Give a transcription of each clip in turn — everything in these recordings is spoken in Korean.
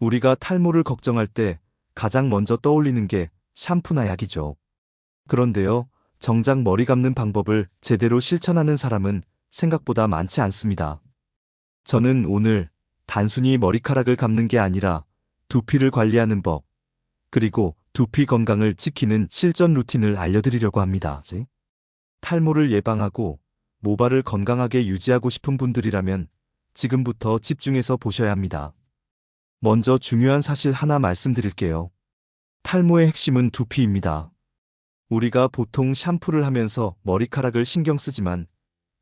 우리가 탈모를 걱정할 때 가장 먼저 떠올리는 게 샴푸나 약이죠. 그런데요, 정작 머리 감는 방법을 제대로 실천하는 사람은 생각보다 많지 않습니다. 저는 오늘 단순히 머리카락을 감는 게 아니라 두피를 관리하는 법, 그리고 두피 건강을 지키는 실전 루틴을 알려드리려고 합니다. 탈모를 예방하고 모발을 건강하게 유지하고 싶은 분들이라면 지금부터 집중해서 보셔야 합니다. 먼저 중요한 사실 하나 말씀드릴게요. 탈모의 핵심은 두피입니다. 우리가 보통 샴푸를 하면서 머리카락을 신경 쓰지만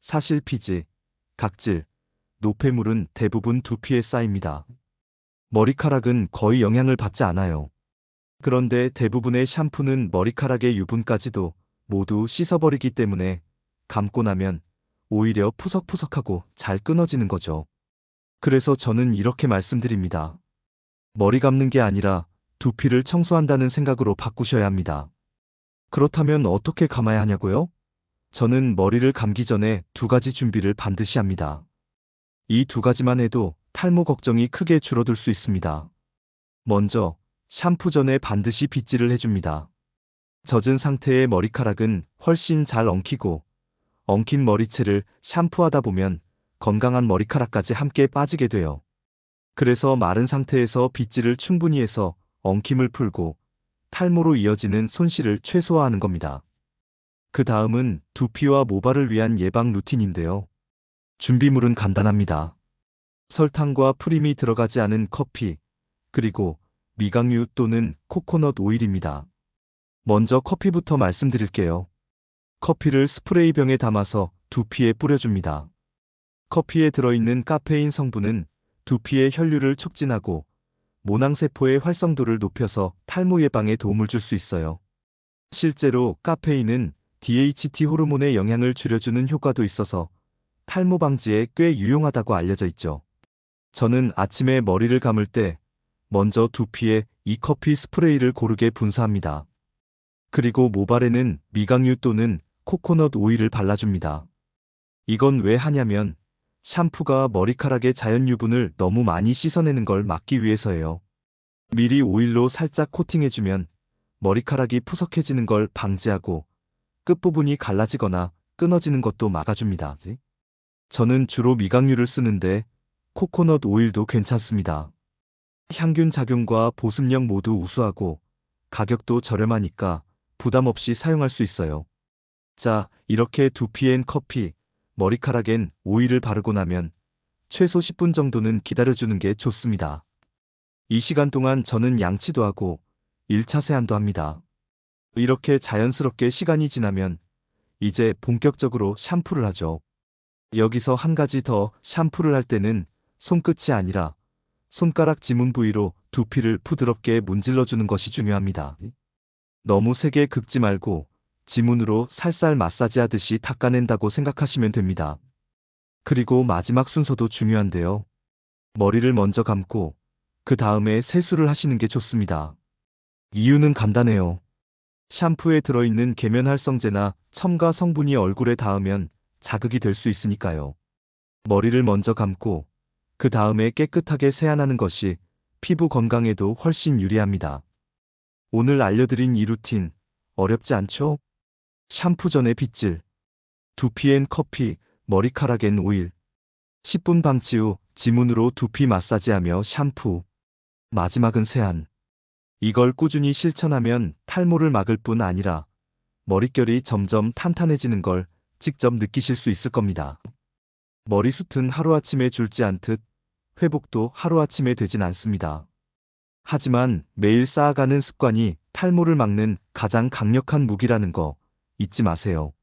사실 피지, 각질, 노폐물은 대부분 두피에 쌓입니다. 머리카락은 거의 영향을 받지 않아요. 그런데 대부분의 샴푸는 머리카락의 유분까지도 모두 씻어버리기 때문에 감고 나면 오히려 푸석푸석하고 잘 끊어지는 거죠. 그래서 저는 이렇게 말씀드립니다. 머리 감는 게 아니라 두피를 청소한다는 생각으로 바꾸셔야 합니다. 그렇다면 어떻게 감아야 하냐고요? 저는 머리를 감기 전에 두 가지 준비를 반드시 합니다. 이 두 가지만 해도 탈모 걱정이 크게 줄어들 수 있습니다. 먼저, 샴푸 전에 반드시 빗질을 해줍니다. 젖은 상태의 머리카락은 훨씬 잘 엉키고, 엉킨 머리채를 샴푸하다 보면 건강한 머리카락까지 함께 빠지게 돼요. 그래서 마른 상태에서 빗질을 충분히 해서 엉킴을 풀고 탈모로 이어지는 손실을 최소화하는 겁니다. 그 다음은 두피와 모발을 위한 예방 루틴인데요. 준비물은 간단합니다. 설탕과 프림이 들어가지 않은 커피, 그리고 미강유 또는 코코넛 오일입니다. 먼저 커피부터 말씀드릴게요. 커피를 스프레이 병에 담아서 두피에 뿌려줍니다. 커피에 들어있는 카페인 성분은 두피의 혈류를 촉진하고 모낭세포의 활성도를 높여서 탈모 예방에 도움을 줄 수 있어요. 실제로 카페인은 DHT 호르몬의 영향을 줄여주는 효과도 있어서 탈모 방지에 꽤 유용하다고 알려져 있죠. 저는 아침에 머리를 감을 때 먼저 두피에 이 커피 스프레이를 고르게 분사합니다. 그리고 모발에는 미강유 또는 코코넛 오일을 발라줍니다. 이건 왜 하냐면 샴푸가 머리카락의 자연 유분을 너무 많이 씻어내는 걸 막기 위해서예요. 미리 오일로 살짝 코팅해주면 머리카락이 푸석해지는 걸 방지하고 끝부분이 갈라지거나 끊어지는 것도 막아줍니다. 저는 주로 미강유를 쓰는데 코코넛 오일도 괜찮습니다. 향균 작용과 보습력 모두 우수하고 가격도 저렴하니까 부담 없이 사용할 수 있어요. 자, 이렇게 두피엔 커피, 머리카락엔 오일을 바르고 나면 최소 10분 정도는 기다려주는 게 좋습니다. 이 시간 동안 저는 양치도 하고 1차 세안도 합니다. 이렇게 자연스럽게 시간이 지나면 이제 본격적으로 샴푸를 하죠. 여기서 한 가지 더 샴푸를 할 때는 손끝이 아니라 손가락 지문 부위로 두피를 부드럽게 문질러 주는 것이 중요합니다. 너무 세게 긁지 말고 지문으로 살살 마사지 하듯이 닦아낸다고 생각하시면 됩니다. 그리고 마지막 순서도 중요한데요. 머리를 먼저 감고 그 다음에 세수를 하시는 게 좋습니다. 이유는 간단해요. 샴푸에 들어있는 계면활성제나 첨가 성분이 얼굴에 닿으면 자극이 될 수 있으니까요. 머리를 먼저 감고 그 다음에 깨끗하게 세안하는 것이 피부 건강에도 훨씬 유리합니다. 오늘 알려드린 이 루틴 어렵지 않죠? 샴푸 전에 빗질, 두피엔 커피, 머리카락엔 오일, 10분 방치 후 지문으로 두피 마사지하며 샴푸, 마지막은 세안. 이걸 꾸준히 실천하면 탈모를 막을 뿐 아니라 머릿결이 점점 탄탄해지는 걸 직접 느끼실 수 있을 겁니다. 머리숱은 하루아침에 줄지 않듯 회복도 하루아침에 되진 않습니다. 하지만 매일 쌓아가는 습관이 탈모를 막는 가장 강력한 무기라는 거 잊지 마세요.